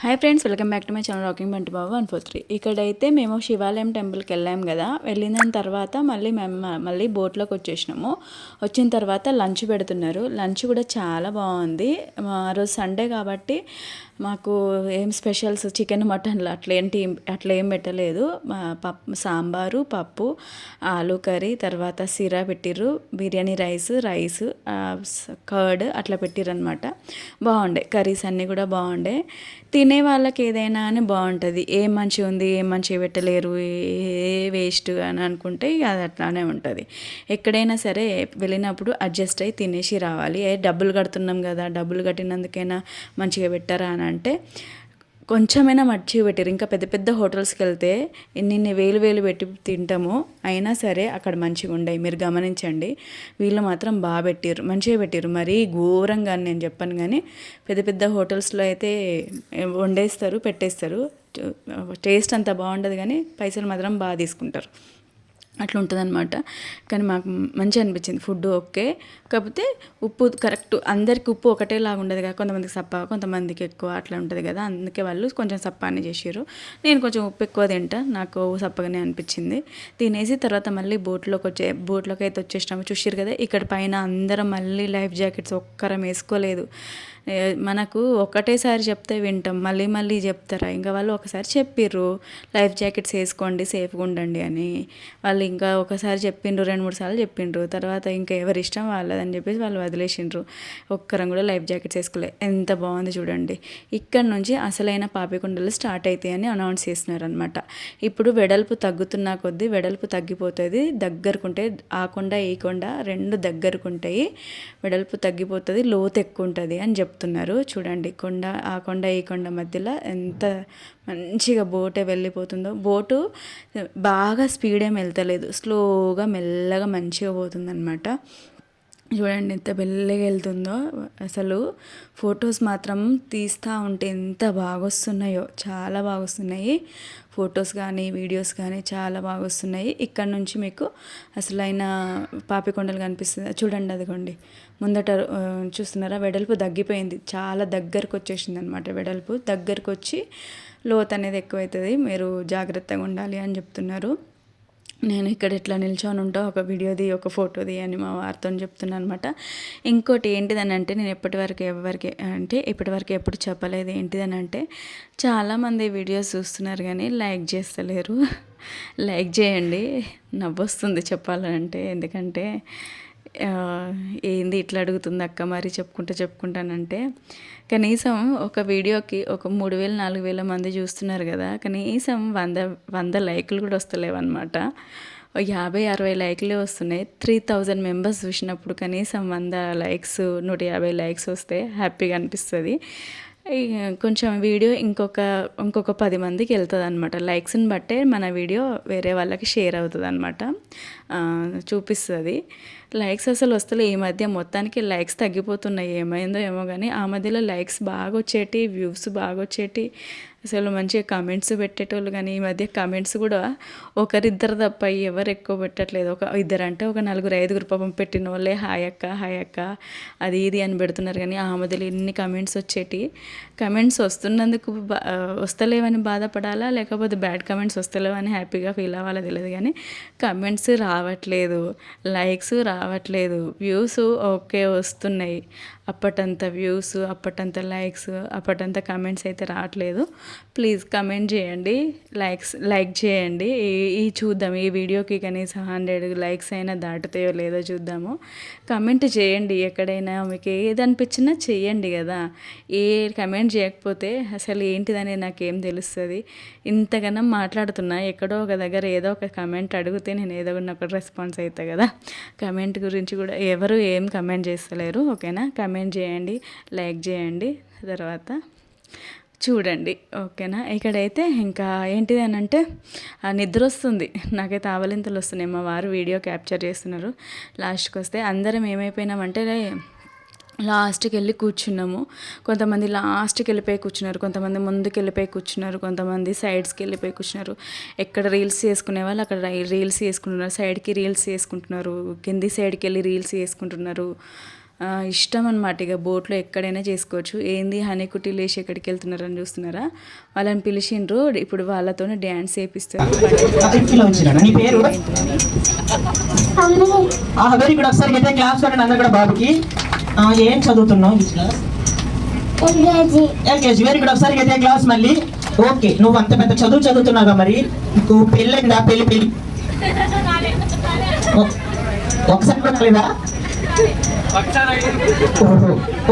Hi friends welcome back to my channel rocking Bunty Babu one four three ఇక్కడైతే మేము శివాలయం టెంపుల్కి వెళ్ళాం కదా. వెళ్ళిన తర్వాత మళ్ళీ మేము మళ్ళీ బోట్లోకి వచ్చేసినాము. వచ్చిన తర్వాత లంచ్ పెడుతున్నారు. లంచ్ కూడా చాలా బాగుంది. ఆ రోజు సండే కాబట్టి మాకు ఏం స్పెషల్స్? చికెన్ మటన్లు అట్లా ఏంటి అట్లా ఏం పెట్టలేదు. పప్పు సాంబారు పప్పు ఆలు కర్రీ తర్వాత సిరా పెట్టిర్రు బిర్యానీ రైస్ రైస్ కర్డ్ అట్లా పెట్టిర్రు అనమాట బాగుండే కర్రీస్ అన్నీ కూడా బాగుండే తినే వాళ్ళకి ఏదైనా అని బాగుంటుంది ఏం మంచిగా ఉంది ఏం మంచిగా పెట్టలేరు ఏ వేస్ట్ అని అనుకుంటే అది అట్లానే ఉంటుంది. ఎక్కడైనా సరే వెళ్ళినప్పుడు అడ్జస్ట్ అయ్యి తినేసి రావాలి. ఏ డబ్బులు కడుతున్నాం కదా డబ్బులు కట్టినందుకైనా మంచిగా పెట్టారా అని అంటే కొంచెమైనా మర్చి పెట్టారు ఇంకా పెద్ద పెద్ద హోటల్స్కి వెళ్తే ఇన్ని వేలు వేలు పెట్టి తింటాము. అయినా సరే అక్కడ మంచిగా ఉండయి. మీరు గమనించండి. వీళ్ళు మాత్రం బాగా పెట్టారు మంచిగా పెట్టారు మరీ ఘోరంగా నేను చెప్పాను కానీ పెద్ద పెద్ద హోటల్స్లో అయితే వండేస్తారు పెట్టేస్తారు. టేస్ట్ అంత బాగుండదు కానీ పైసలు మాత్రం బాగా తీసుకుంటారు. అట్లా అనమాట కానీ మాకు మంచిగా అనిపించింది ఫుడ్ ఓకే. కాకపోతే ఉప్పు కరెక్ట్ అందరికి ఉప్పు ఒకటేలాగా ఉండదు కదా. కొంతమందికి సప్ప కొంతమందికి ఎక్కువ అట్లా ఉంటుంది కదా. అందుకే వాళ్ళు కొంచెం సప్పాన్ని చేసారు నేను కొంచెం ఉప్పు ఎక్కువ తింటా. నాకు సప్పగానే అనిపించింది. తినేసి తర్వాత మళ్ళీ బోట్లోకి వచ్చే బోట్లోకి అయితే వచ్చేసినాము. చూసారు కదా ఇక్కడ పైన అందరం మళ్ళీ లైఫ్ జాకెట్స్ ఒక్కరం వేసుకోలేదు. మనకు ఒకటేసారి చెప్తే వింటాం మళ్ళీ మళ్ళీ చెప్తారా? ఇంకా వాళ్ళు ఒకసారి చెప్పిర్రు లైఫ్ జాకెట్స్ వేసుకోండి సేఫ్గా ఉండండి అని. వాళ్ళు ఇంకా ఒకసారి చెప్పిండ్రు రెండు మూడు సార్లు చెప్పిండ్రు. తర్వాత ఇంకా ఎవరి ఇష్టం వాళ్ళదని చెప్పేసి వాళ్ళు వదిలేసిండ్రు. ఒక్కరం కూడా లైఫ్ జాకెట్స్ వేసుకోలే. ఎంత బాగుంది చూడండి. ఇక్కడ నుంచి అసలైన పాపికొండలు స్టార్ట్ అవుతాయని అనౌన్స్ చేస్తున్నారనమాట ఇప్పుడు వెడల్పు తగ్గుతున్న కొద్దీ వెడల్పు తగ్గిపోతుంది. దగ్గరకుంటే ఆ కొండ ఈ కొండ రెండు దగ్గరకుంటాయి. వెడల్పు తగ్గిపోతుంది లోతు ఎక్కువ ఉంటుంది అని చెప్తున్నారు. చూడండి కొండ ఆ కొండ ఈ కొండ మధ్యలో ఎంత మంచిగా బోటే వెళ్ళిపోతుందో. బోటు బాగా స్పీడ్ ఏం వెళ్తలేదు స్లోగా మెల్లగా మంచిగా పోతుందన్నమాట. చూడండి ఎంత బెల్లగా వెళ్తుందో. అసలు ఫొటోస్ మాత్రం తీస్తూ ఉంటే ఎంత బాగా వస్తున్నాయో చాలా బాగా వస్తున్నాయి ఫొటోస్ కానీ వీడియోస్ కానీ చాలా బాగా వస్తున్నాయి ఇక్కడ నుంచి మీకు అసలైన పాపికొండలు కనిపిస్తుంది. చూడండి అదిగోండి. ముందట చూస్తున్నారా? వెడల్పు తగ్గిపోయింది. చాలా దగ్గరకు వచ్చేసింది అనమాట వెడల్పు. దగ్గరకు వచ్చి లోత్ అనేది ఎక్కువవుతుంది మీరు జాగ్రత్తగా ఉండాలి అని చెప్తున్నారు. నేను ఇక్కడ ఇట్లా నిల్చొని ఉంటా ఒక వీడియోది ఒక ఫోటోది అని మా వారితో చెప్తున్నాను అనమాట ఇంకోటి ఏంటిదని అంటే నేను ఎప్పటివరకు ఎవరికి అంటే ఇప్పటివరకు ఎప్పుడు చెప్పలేదు ఏంటిదని అంటే చాలామంది వీడియోస్ చూస్తున్నారు కానీ లైక్ చేస్తలేరు. లైక్ చేయండి నవ్వొస్తుంది చెప్పాలంటే. ఎందుకంటే ఏంది ఇట్లా అడుగుతుంది అక్క మరి చెప్పుకుంటా చెప్పుకుంటానంటే కనీసం ఒక వీడియోకి ఒక మూడు వేలు నాలుగు వేల మంది చూస్తున్నారు కదా కనీసం వంద వంద లైకులు కూడా వస్తలేవు అనమాట యాభై అరవై లైక్లే వస్తున్నాయి. త్రీ థౌజండ్ మెంబర్స్ చూసినప్పుడు కనీసం వంద లైక్స్ నూట యాభై లైక్స్ వస్తే హ్యాపీగా అనిపిస్తుంది. కొంచెం వీడియో ఇంకొక ఇంకొక పది మందికి వెళ్తుంది అనమాట లైక్స్ని బట్టే మన వీడియో వేరే వాళ్ళకి షేర్ అవుతుంది అనమాట చూపిస్తుంది. లైక్స్ అసలు వస్తలే ఈ మధ్య. మొత్తానికి లైక్స్ తగ్గిపోతున్నాయి. ఏమైందో ఏమో కానీ ఆ మధ్యలో లైక్స్ బాగా వచ్చేటి వ్యూస్ బాగా వచ్చేటి అసలు మంచిగా కమెంట్స్ పెట్టేటోళ్ళు కానీ ఈ మధ్య కమెంట్స్ కూడా ఒకరిద్దరు తప్ప ఎవరు ఎక్కువ పెట్టట్లేదు. ఒక ఇద్దరు అంటే ఒక నలుగురు ఐదుగురు పాపం పెట్టిన వాళ్ళే హాయ్ అక్క హాయ్ అక్క అది ఇది అని పెడుతున్నారు కానీ ఆ మధ్యలో ఎన్ని కమెంట్స్ వచ్చేటి? కమెంట్స్ వస్తున్నందుకు వస్తలేవని బాధపడాలా? లేకపోతే బ్యాడ్ కమెంట్స్ వస్తలేవని హ్యాపీగా ఫీల్ అవ్వాలో తెలియదు కానీ కమెంట్స్ రావట్లేదు. లైక్స్ రావట్లేదు. వ్యూస్ ఓకే వస్తున్నాయి. అప్పటంత వ్యూస్ అప్పటంత లైక్స్ అప్పటంత కమెంట్స్ అయితే రావట్లేదు. ప్లీజ్ కమెంట్ చేయండి లైక్స్ లైక్ చేయండి. ఈ చూద్దాం ఈ వీడియోకి కనీసం హండ్రెడ్ లైక్స్ అయినా దాటుతాయో లేదో చూద్దాము. కమెంట్ చేయండి ఎక్కడైనా మీకు ఏది అనిపించినా చేయండి కదా. ఏ కమెంట్ చేయకపోతే అసలు ఏంటిదని నాకేం తెలుస్తుంది. ఇంతగానో మాట్లాడుతున్నా ఎక్కడో ఒక దగ్గర ఏదో ఒక కమెంట్ అడిగితే నేను ఏదో ఒకటి రెస్పాన్స్ అవుతా కదా. కమెంట్ గురించి కూడా ఎవరు ఏం కమెంట్ చేస్తలేరు ఓకేనా? కమెంట్ చేయండి లైక్ చేయండి. తర్వాత చూడండి ఓకేనా ఇక్కడైతే ఇంకా ఏంటిది అని అంటే నిద్ర వస్తుంది. నాకైతే ఆవలింతలు వస్తున్నాయి. మా వారు వీడియో క్యాప్చర్ చేస్తున్నారు. లాస్ట్కి వస్తే అందరం ఏమైపోయినామంటే లాస్ట్కి వెళ్ళి కూర్చున్నాము. కొంతమంది లాస్ట్కి వెళ్ళిపోయి కూర్చున్నారు. కొంతమంది ముందుకు వెళ్ళిపోయి కూర్చున్నారు. కొంతమంది సైడ్స్కి వెళ్ళిపోయి కూర్చున్నారు. ఎక్కడ రీల్స్ చేసుకునే వాళ్ళు అక్కడ రీల్స్ చేసుకుంటున్నారు. సైడ్కి రీల్స్ చేసుకుంటున్నారు. కింది సైడ్కి వెళ్ళి రీల్స్ చేసుకుంటున్నారు. ఇష్టం అనమాట ఇక బోట్లో ఎక్కడైనా చేసుకోవచ్చు. ఏంది హనీ కుట్టి లేచి ఎక్కడికి వెళ్తున్నారని చూస్తున్నారా? వాళ్ళని పిలిచిండ్రు. ఇప్పుడు వాళ్ళతోనే డ్యాన్స్ వేపిస్తారు. ఒకసారి క్లాస్ కూడా ఏం చదువుతున్నావు? ఎల్కేజీ. వెరీ గుడ్ ఒకసారి అయితే క్లాస్ మళ్ళీ. ఓకే నువ్వు అంత పెద్ద చదువు చదువుతున్నావుగా మరి? నీకు పెళ్ళిందా? పెళ్ళి పెళ్ళి ఒకసారి కూడా లేదా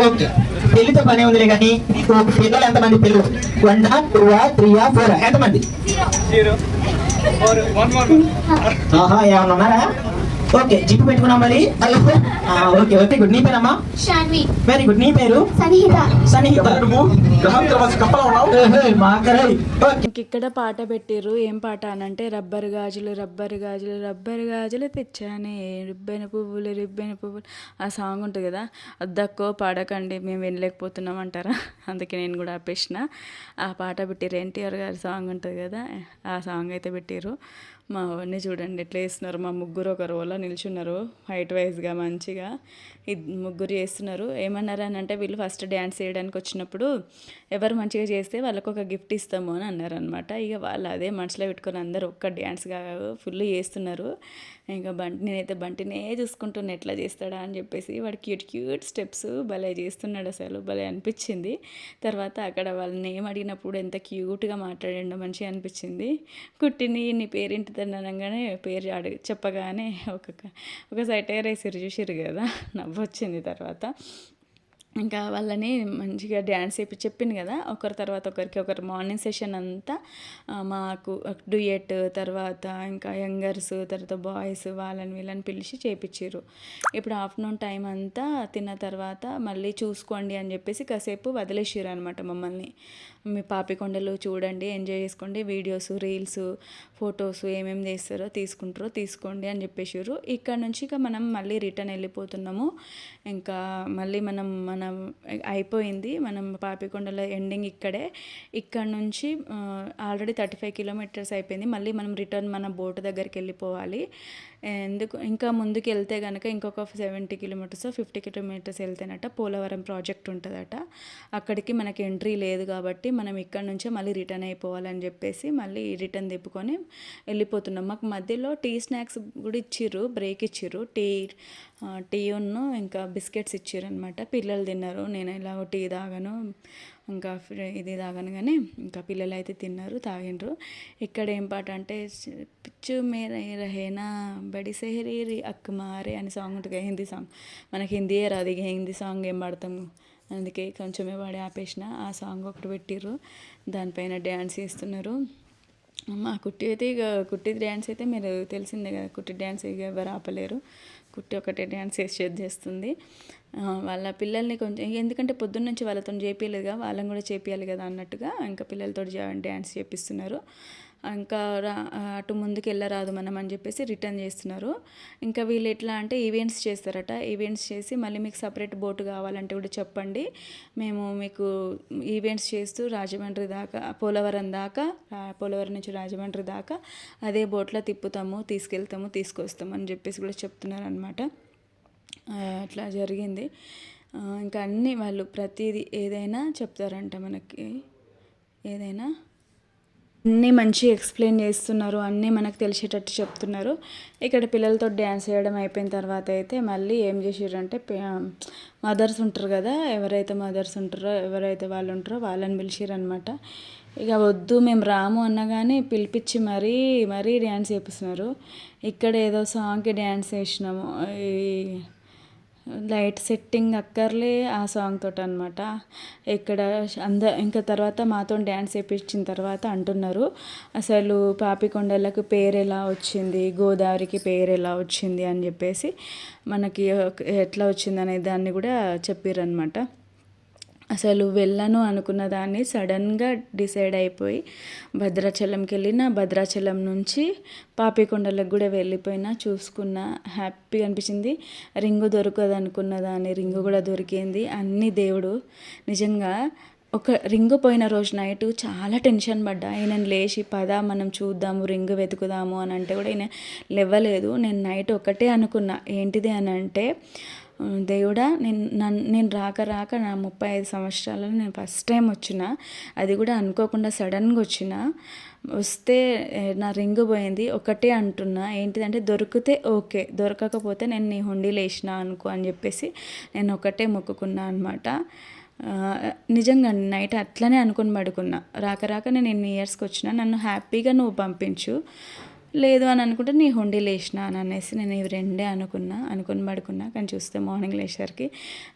ఓకే. పెళ్ళితో పని ఉందిలే కానీ పిల్లలు ఎంతమంది పిల్లలు? వన్ టూ త్రీ ఫోర్ ఎంతమంది? ఆహా ఏమన్నా ఉన్నారా? ఓకే జిప్పు పెట్టుకున్నాం మరి. Okay okay good. నీ పేరమ్మా? శాన్వి వెరీ గుడ్ నీ పేరు. ఓకే. ఇంక ఇక్కడ పాట పెట్టిర్రు. ఏం పాట అనంటే రబ్బర్ గాజులు రబ్బర్ గాజులు రబ్బర్ గాజులు తెచ్చానే. రిబ్బెన పువ్వులు రిబ్బెన పువ్వులు. ఆ సాంగ్ ఉంటుంది కదా? అద్దక్కో పాడకండి మేము వినలేకపోతున్నాం అంటారా? అందుకే నేను కూడా ఆపేసిన. ఆ పాట పెట్టిర్రు. ఎన్టీఆర్ గారి సాంగ్ ఉంటుంది కదా? ఆ సాంగ్ అయితే పెట్టిర్రు. మా అవన్నీ చూడండి ఎట్లా వేస్తున్నారు మా ముగ్గురు ఒక రోలో నిల్చున్నారు. హైట్ వైజ్గా మంచిగా. ముగ్గురు చేస్తున్నారు. ఏమన్నారు అని అంటే వీళ్ళు ఫస్ట్ డ్యాన్స్ చేయడానికి వచ్చినప్పుడు ఎవరు మంచిగా చేస్తే వాళ్ళకు ఒక గిఫ్ట్ ఇస్తాము అని అన్నారు అనమాట ఇక వాళ్ళు అదే మనసులో పెట్టుకొని అందరూ ఒక్క డ్యాన్స్గా ఫుల్ చేస్తున్నారు. ఇంకా బంటి నేనైతే బంటినే చూసుకుంటున్నా ఎట్లా చేస్తాడా అని చెప్పేసి వాడు క్యూట్ క్యూట్ స్టెప్స్ భలే చేస్తున్నాడు అసలు. భలే అనిపించింది. తర్వాత అక్కడ వాళ్ళని ఏం అడిగినప్పుడు ఎంత క్యూట్గా మాట్లాడండి మంచిగా అనిపించింది. కుట్టిని నీ పేరేంటిదని అనగానే పేరు అడిగి చెప్పగానే ఒక ఒక సైటైర్ వేసిరు చూసిరు కదా. నవ్వు వచ్చింది తర్వాత. ఇంకా వాళ్ళని మంచిగా డ్యాన్స్ చెప్పి చెప్పింది కదా ఒకరి తర్వాత ఒకరికి ఒకరు మార్నింగ్ సెషన్ అంతా మాకు డుయెట్ తర్వాత ఇంకా యంగర్స్ తర్వాత బాయ్స్ వాళ్ళని వీళ్ళని పిలిచి చేపించారు ఇప్పుడు ఆఫ్టర్నూన్ టైం అంతా తిన్న తర్వాత మళ్ళీ చూసుకోండి అని చెప్పేసి కాసేపు వదిలేసారు అనమాట మమ్మల్ని. మీ పాపికొండలు చూడండి ఎంజాయ్ చేసుకోండి. వీడియోస్ రీల్స్ ఫొటోస్ ఏమేమి చేస్తారో తీసుకుంటారో తీసుకోండి అని చెప్పేసారు ఇక్కడ నుంచి ఇక మనం మళ్ళీ రిటర్న్ వెళ్ళిపోతున్నాము. ఇంకా మళ్ళీ మనం మనం అయిపోయింది. మనం పాపికొండల ఎండింగ్ ఇక్కడే. ఇక్కడ నుంచి ఆల్రెడీ థర్టీ ఫైవ్ కిలోమీటర్స్ అయిపోయింది. మళ్ళీ మనం రిటర్న్ మన బోట్ దగ్గరికి వెళ్ళిపోవాలి. ఎందుకు ఇంకా ముందుకు వెళ్తే కనుక ఇంకొక సెవెంటీ కిలోమీటర్స్ ఫిఫ్టీ కిలోమీటర్స్ వెళ్తేనట పోలవరం ప్రాజెక్ట్ ఉంటుందట. అక్కడికి మనకి ఎంట్రీ లేదు కాబట్టి మనం ఇక్కడ నుంచే మళ్ళీ రిటర్న్ అయిపోవాలని చెప్పేసి మళ్ళీ రిటర్న్ తిప్పుకొని వెళ్ళిపోతున్నాం. మాకు మధ్యలో టీ స్నాక్స్ కూడా ఇచ్చిర్రు బ్రేక్ ఇచ్చిర్రు. టీ టీ ఉన్ను ఇంకా బిస్కెట్స్ ఇచ్చారు అనమాట పిల్లలు తిన్నారు. నేను ఇలా టీ తాగను. ఇంకా ఇది తాగనగానే ఇంకా పిల్లలు అయితే తిన్నారు తాగిండ్రు. ఇక్కడ ఏం పాట అంటే పిచ్చు మేర రహేనా బడి సెహరీ అక్ మారే అని సాంగ్ ఉంటుంది హిందీ సాంగ్. మనకి హిందీయే రాదు ఇక హిందీ సాంగ్ ఏం పాడతాము? అందుకే కొంచెమే పాడి ఆపేసిన. ఆ సాంగ్ ఒకటి పెట్టిర్రు. దానిపైన డ్యాన్స్ చేస్తున్నారు. మా కుట్టి అయితే ఇక కుట్టి డ్యాన్స్ అయితే మీరు తెలిసిందే కదా కుట్టి డ్యాన్స్ ఇక ఎవరు ఆపలేరు. కుట్టి ఒకటే డ్యాన్స్ వేసి చేస్తుంది. వాళ్ళ పిల్లల్ని కొంచెం ఎందుకంటే పొద్దున్న నుంచి వాళ్ళతో కదా వాళ్ళని కూడా చేపించాలి కదా అన్నట్టుగా ఇంకా పిల్లలతో డ్యాన్స్ చేపిస్తున్నారు. ఇంకా రా అటు ముందుకు వెళ్ళరాదు మనం అని చెప్పేసి రిటర్న్ చేస్తున్నారు. ఇంకా వీళ్ళు ఎట్లా అంటే ఈవెంట్స్ చేస్తారట. ఈవెంట్స్ చేసి మళ్ళీ మీకు సపరేట్ బోటు కావాలంటే కూడా చెప్పండి. మేము మీకు ఈవెంట్స్ చేస్తూ రాజమండ్రి దాకా పోలవరం దాకా పోలవరం నుంచి రాజమండ్రి దాకా అదే బోట్లో తిప్పుతాము తీసుకెళ్తాము తీసుకొస్తాము అని చెప్పేసి కూడా చెప్తున్నారు అనమాట అట్లా జరిగింది. ఇంకా అన్నీ వాళ్ళు ప్రతిదీ ఏదైనా చెప్తారంట మనకి. ఏదైనా? అన్నీ మంచిగా ఎక్స్ప్లెయిన్ చేస్తున్నారు అన్నీ మనకు తెలిసేటట్టు చెప్తున్నారు. ఇక్కడ పిల్లలతో డ్యాన్స్ చేయడం అయిపోయిన తర్వాత అయితే మళ్ళీ ఏం చేసారంటే మదర్స్ ఉంటారు కదా ఎవరైతే మదర్స్ ఉంటారో ఎవరైతే వాళ్ళు ఉంటారో వాళ్ళని పిలిచిరనమాట ఇక వద్దు మేము రాము అన్నా కానీ పిలిపించి మరీ మరీ డ్యాన్స్ చేపిస్తున్నారు. ఇక్కడ ఏదో సాంగ్కి డ్యాన్స్ వేసినాము ఈ లైట్ సెట్టింగ్ అక్కర్లే ఆ సాంగ్ తోటి అనమాట ఇక్కడ అంద ఇంకా తర్వాత మాతో డ్యాన్స్ వేయించిన తర్వాత అంటున్నారు. అసలు పాపికొండలకు పేరు ఎలా వచ్చింది? గోదావరికి పేరు ఎలా వచ్చింది? అని చెప్పేసి మనకి ఎట్లా వచ్చింది అనే దాన్ని కూడా చెప్పారనమాట అసలు వెళ్ళను అనుకున్న దాన్ని సడన్గా డిసైడ్ అయిపోయి భద్రాచలంకి వెళ్ళిన భద్రాచలం నుంచి పాపికొండలకు కూడా వెళ్ళిపోయినా చూసుకున్న హ్యాపీగా అనిపించింది. రింగు దొరకదు అనుకున్న దాన్ని రింగు కూడా దొరికింది. అన్ని దేవుడు నిజంగా ఒక రింగు పోయిన రోజు నైట్ చాలా టెన్షన్ పడ్డా. ఆయన లేచి పదా మనం చూద్దాము రింగు వెతుకుదాము అని అంటే కూడా ఈయన లేవలేదు. నేను నైట్ ఒకటే అనుకున్నా. ఏంటిది అని అంటే దేవుడా నేను నన్ను నేను రాక రాక నా ముప్పై ఐదు సంవత్సరాలలో నేను ఫస్ట్ టైం వచ్చిన. అది కూడా అనుకోకుండా సడన్గా వచ్చిన. వస్తే నా రింగ్ పోయింది. ఒకటే అంటున్నా. ఏంటిదంటే దొరికితే ఓకే. దొరకకపోతే నేను నీ హుండీలు వేసిన అనుకో అని చెప్పేసి నేను ఒకటే మొక్కుకున్నా అనమాట నిజంగా నైట్ అట్లనే అనుకుని పడుకున్నా. రాక రాక నేను ఎన్ని ఇయర్స్కి వచ్చినా నన్ను హ్యాపీగా నువ్వు పంపించు. లేదు అని అనుకుంటే నీ హుండీ లేచిన అని అనేసి నేను ఇవి రెండే అనుకున్నా అనుకుని పడుకున్నా. కానీ చూస్తే మార్నింగ్ లేచేసరికి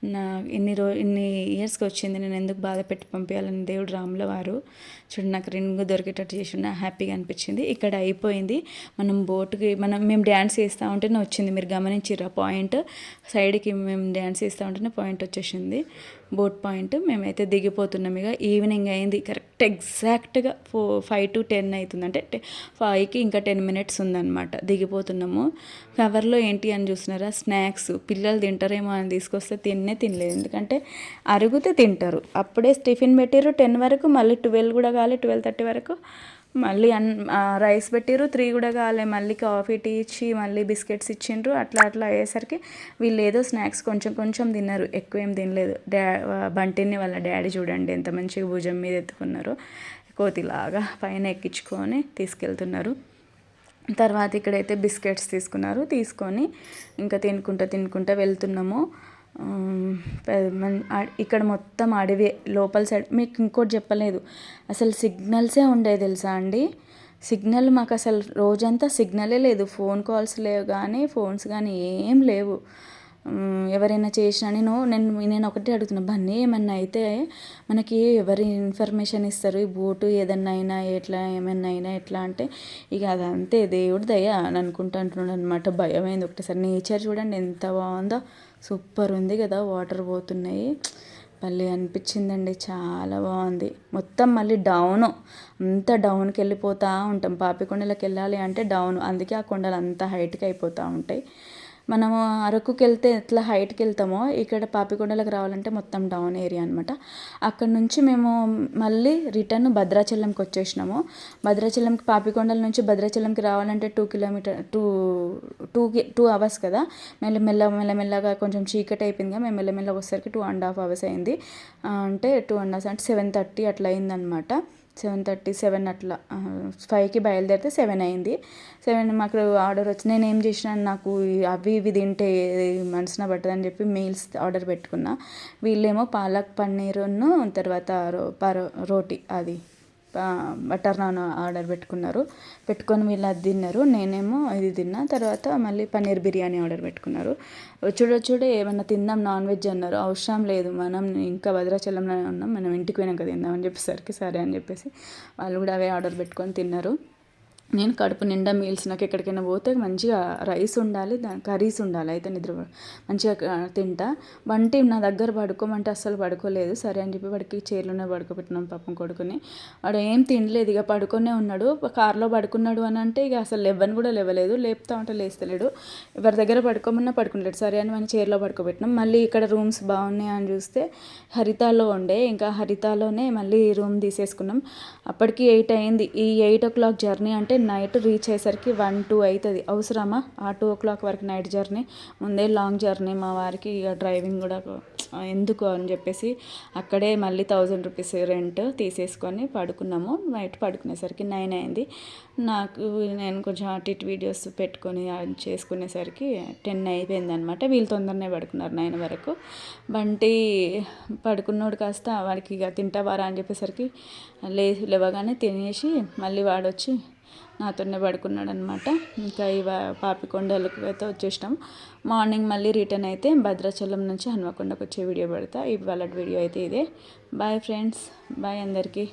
నా ఇన్ని రో ఇన్ని ఇయర్స్కి వచ్చింది. నేను ఎందుకు బాధ పెట్టి పంపించాలని దేవుడు రాముల వారు చూడండి నాకు రింగ్ దొరికేటట్టు చేసిన హ్యాపీగా అనిపించింది. ఇక్కడ అయిపోయింది. మనం బోట్కి మనం మేము డ్యాన్స్ చేస్తూ ఉంటేనే వచ్చింది. మీరు గమనించిరా పాయింట్ సైడ్కి మేము డ్యాన్స్ చేస్తూ ఉంటేనే పాయింట్ వచ్చేసింది. బోట్ పాయింట్ మేమైతే దిగిపోతున్నాం ఇక. ఈవినింగ్ అయింది. కరెక్ట్ ఎగ్జాక్ట్గా ఫో ఫైవ్ టు టెన్ అవుతుంది. అంటే టె- ఫైవ్కి ఇంకా టెన్ మినిట్స్ ఉందన్నమాట. దిగిపోతున్నాము. కవర్లో ఏంటి అని చూస్తున్నారా? స్నాక్స్ పిల్లలు తింటారేమో అని తీసుకొస్తే తిన్నే తినలేదు. ఎందుకంటే అరుగుతే తింటారు. అప్పుడే టిఫిన్ పెట్టారు టెన్ వరకు మళ్ళీ ట్వెల్వ్ కూడా కాలే ట్వెల్వ్ థర్టీ వరకు. మళ్ళీ అన్ రైస్ పెట్టిర్రు త్రీ కూడా కాలే. మళ్ళీ కాఫీ టీ ఇచ్చి మళ్ళీ బిస్కెట్స్ ఇచ్చిండ్రు. అట్లా అట్లా అయ్యేసరికి వీళ్ళు ఏదో స్నాక్స్ కొంచెం కొంచెం తిన్నారు. ఎక్కువ ఏం తినలేదు. డా బంటిని వాళ్ళ డాడీ చూడండి ఎంత మంచిగా భుజం మీద ఎత్తుకున్నారో. కోతిలాగా పైన ఎక్కించుకొని తీసుకెళ్తున్నారు. తర్వాత ఇక్కడైతే బిస్కెట్స్ తీసుకున్నారు. తీసుకొని ఇంకా తినుకుంటా తినుకుంటా వెళ్తున్నాము. ఇక్కడ మొత్తం అడవి లోపల సైడ్ మీకు ఇంకోటి చెప్పలేదు. అసలు సిగ్నల్సే ఉండేవి తెలుసా అండి? సిగ్నల్ మాకు అసలు రోజంతా సిగ్నలే లేదు. ఫోన్ కాల్స్ లేవు కానీ ఫోన్స్ కానీ ఏం లేవు. ఎవరైనా చేసినా నేను నేను నేను ఒకటే అడుగుతున్నా బన్నీ ఏమన్నా అయితే మనకి ఎవరి ఇన్ఫర్మేషన్ ఇస్తారు? ఈ బోటు ఏదన్నా అయినా ఎట్లా ఏమన్నా అయినా ఎట్లా? అంటే ఇక అదంతే దేవుడి దయ అని అనుకుంటా అంటున్నాడు అనమాట భయమైంది ఒకటేసారి. నేచర్ చూడండి ఎంత బాగుందో. సూపర్ ఉంది కదా వాటర్ పోతున్నాయి. భలే అనిపించిందండి చాలా బాగుంది. మొత్తం మళ్ళీ డౌన్. అంత డౌన్కి వెళ్ళిపోతూ ఉంటాం. పాపికొండలకు వెళ్ళాలి అంటే డౌన్. అందుకే ఆ కొండలు అంత హైట్కి అయిపోతూ ఉంటాయి. మనము అరకుకి వెళ్తే ఎట్లా హైట్కి వెళ్తామో ఇక్కడ పాపికొండలకు రావాలంటే మొత్తం డౌన్ ఏరియా అనమాట అక్కడ నుంచి మేము మళ్ళీ రిటర్న్ భద్రాచలంకి వచ్చేసినాము. భద్రాచలంకి పాపికొండల నుంచి భద్రాచలంకి రావాలంటే టూ కిలోమీటర్ టూ టూకి టూ అవర్స్ కదా. మెల్ల మెల్ల మెల్లమెల్లగా కొంచెం చీకటి అయిపోయిందిగా మేము మెల్లమెల్లగా వచ్చేసరికి టూ అండ్ హాఫ్ అవర్స్ అయింది. అంటే టూ అండ్ హాఫ్ అంటే సెవెన్ థర్టీ అట్లా అయిందనమాట సెవెన్ థర్టీ సెవెన్ అట్లా ఫైవ్కి బయలుదేరితే సెవెన్ అయింది. సెవెన్ మాకు ఆర్డర్ వచ్చి నేను ఏం చేసిన నాకు అవి ఇవి తింటే మనసున పట్టదని చెప్పి మీల్స్ ఆర్డర్ పెట్టుకున్నా. వీళ్ళేమో పాలక్ పన్నీరును తర్వాత రో పరో రోటీ అది. బటర్ నాన్ ఆర్డర్ పెట్టుకున్నారు. పెట్టుకొని వీళ్ళు అది తిన్నారు. నేనేమో ఇది తిన్నా. తర్వాత మళ్ళీ పన్నీర్ బిర్యానీ ఆర్డర్ పెట్టుకున్నారు. చూడ చూడ ఏమన్నా తిందాం నాన్ వెజ్ అన్నారు. అవసరం లేదు. మనం ఇంకా భద్రాచలంలోనే ఉన్నాం. మనం ఇంటికి పోయినాక తిందాం అని చెప్పేసరికి సరే అని చెప్పేసి వాళ్ళు కూడా అవే ఆర్డర్ పెట్టుకొని తిన్నారు. నేను కడుపు నిండా మీల్స్ నాకు ఎక్కడికైనా పోతే మంచిగా రైస్ ఉండాలి దాని కర్రీస్ ఉండాలి. అయితే నిద్ర మంచిగా తింటా. వంటి నా దగ్గర పడుకోమంటే అస్సలు పడుకోలేదు. సరే అని చెప్పి వాడికి చీరలోనే పడుకోబెట్టినాం పాపం కొడుకుని. వాడు ఏం తినలేదు. ఇక పడుకొనే ఉన్నాడు. కార్లో పడుకున్నాడు అని అంటే ఇక అసలు లెవ్వని కూడా లేవలేదు. లేపుతా ఉంటే లేస్తలేడు. ఎవరి దగ్గర పడుకోమన్నా పడుకున్నాడు సరే అని మన చీరలో పడుకోబెట్టినాం. మళ్ళీ ఇక్కడ రూమ్స్ బాగున్నాయి అని చూస్తే హరితాలో ఉండే. ఇంకా హరితాలోనే మళ్ళీ రూమ్ తీసేసుకున్నాం. అప్పటికి ఎయిట్ అయింది. ఈ ఎయిట్ ఓ క్లాక్ జర్నీ అంటే నైట్ రీచ్ అయ్యేసరికి వన్ టూ అవుతుంది అవసరమా? ఆ టూ ఓ క్లాక్ వరకు నైట్ జర్నీ. ముందే లాంగ్ జర్నీ మా వారికి ఇక డ్రైవింగ్ కూడా ఎందుకు అని చెప్పేసి అక్కడే మళ్ళీ థౌజండ్ రూపీస్ రెంట్ తీసేసుకొని పడుకున్నాము. నైట్ పడుకునేసరికి నైన్ అయింది. నాకు నేను కొంచెం అటు ఇటు వీడియోస్ పెట్టుకొని చేసుకునేసరికి టెన్ అయిపోయింది అనమాట వీళ్ళు తొందరనే పడుకున్నారు నైన్ వరకు. బంటి పడుకున్నోడు కాస్త వాడికి ఇక తింటావారా అని చెప్పేసరికి లే లేవగానే తినేసి మళ్ళీ వాడొచ్చి నాతోనే పడుకున్నాడు అనమాట ఇంకా ఇవ పాపికొండలకు అయితే వచ్చేసినాం. మార్నింగ్ మళ్ళీ రిటర్న్ అయితే భద్రాచలం నుంచి హనుమకొండకు వచ్చే వీడియో పెడతా. ఇవాళ వీడియో అయితే ఇదే. Bye friends. బాయ్ అందరికీ.